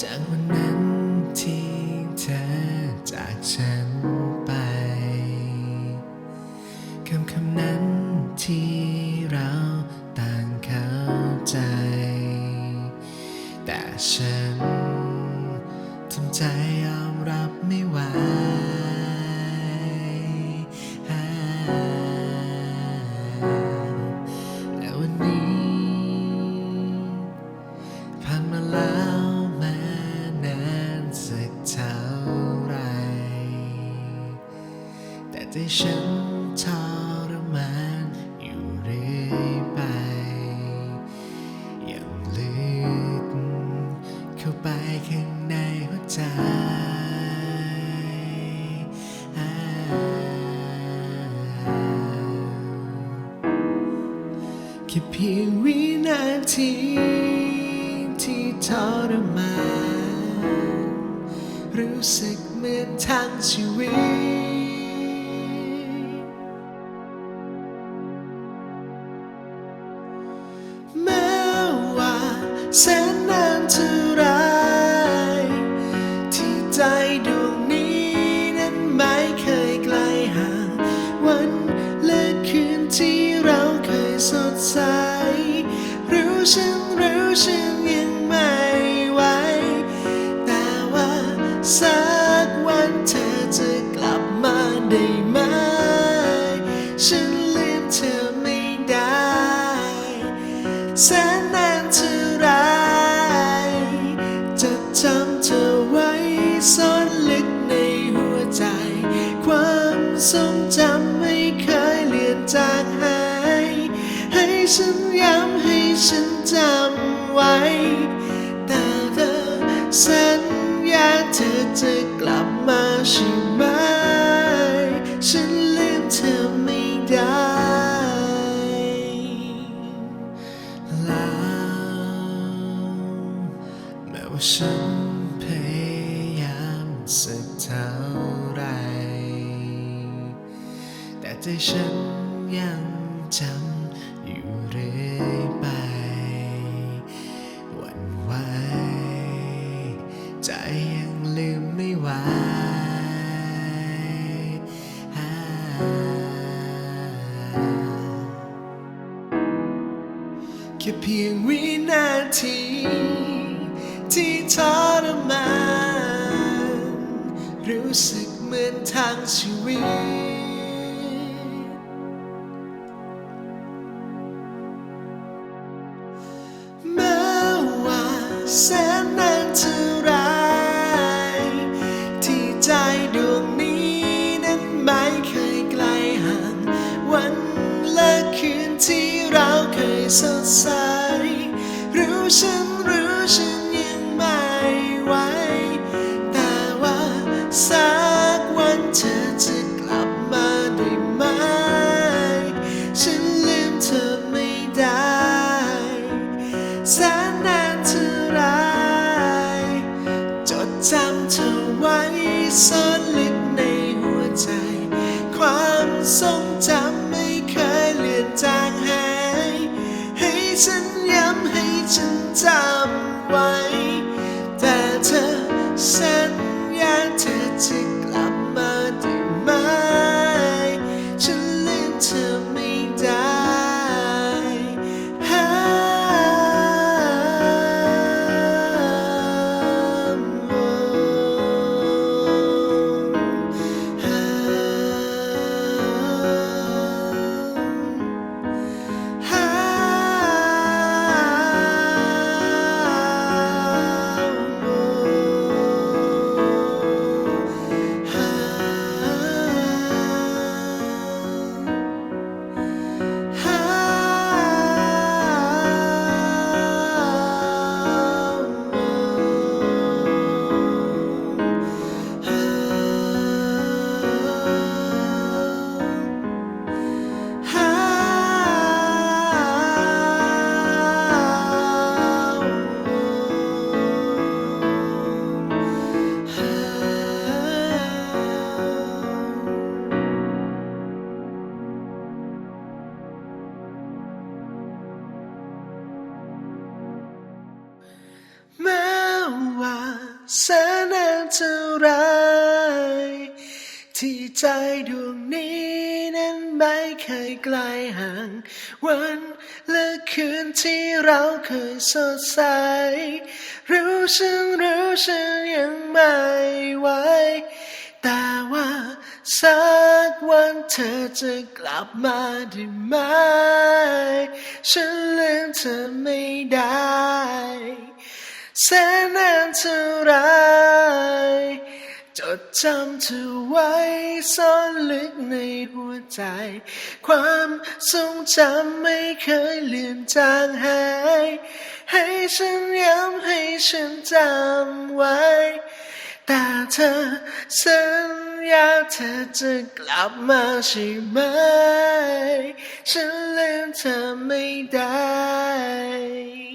จากวันนั้นที่เธอจากฉันไปคำคำนั้นที่เราต่างเข้าใจ แต่ฉันทำใจยอมรับไม่ไหว แต่ใจฉันทรมานอยู่เรื่อยไปยังลึกเข้าไปข้างในหัวใจแค่เพียงวินาทีที่ทรมานรู้สึกเหมือนทั้งชีวิต แสนนานเท่าไรที่ใจดวงนี้นั้นไม่เคยไกลห่าง วันและคืนที่เราเคยสดใส รู้ฉันรู้ฉันยังไม่ไหว แต่ว่าสักวันเธอจะกลับมาได้ ย้ำให้ฉันจำไว้แต่เธอสัญญาเธอจะกลับมาใช่ไหม ฉันลืมเธอไม่ได้แล้วแม้ว่าฉันพยายามสักเท่าไร แต่ใจฉันยังจำ ใจยังลืมไม่ไหวแค่เพียงวินาที ที่ทรมานรู้สึกเหมือนทางชีวิตแม้ว่าแส เคยสดใสรู้ฉันรู้ฉัน แสนอันตรายที่ใจดวงนี้นั้นไม่เคยไกลห่าง วันและคืนที่เราเคยสดใส รู้ฉันรู้ฉันยังไม่ไหวแต่ว่าสักวันเธอจะกลับมาได้ไหม ฉันลืมเธอไม่ได้แสน เท่าไรจดจำเธอไว้ซ่อนลึกในหัวใจ ความทรงจำไม่เคยเลือนจางหาย ให้ฉันย้ำให้ฉันจำไว้ แต่เธอสัญญาเธอจะกลับมาใช่ไหม ฉันลืมเธอไม่ได้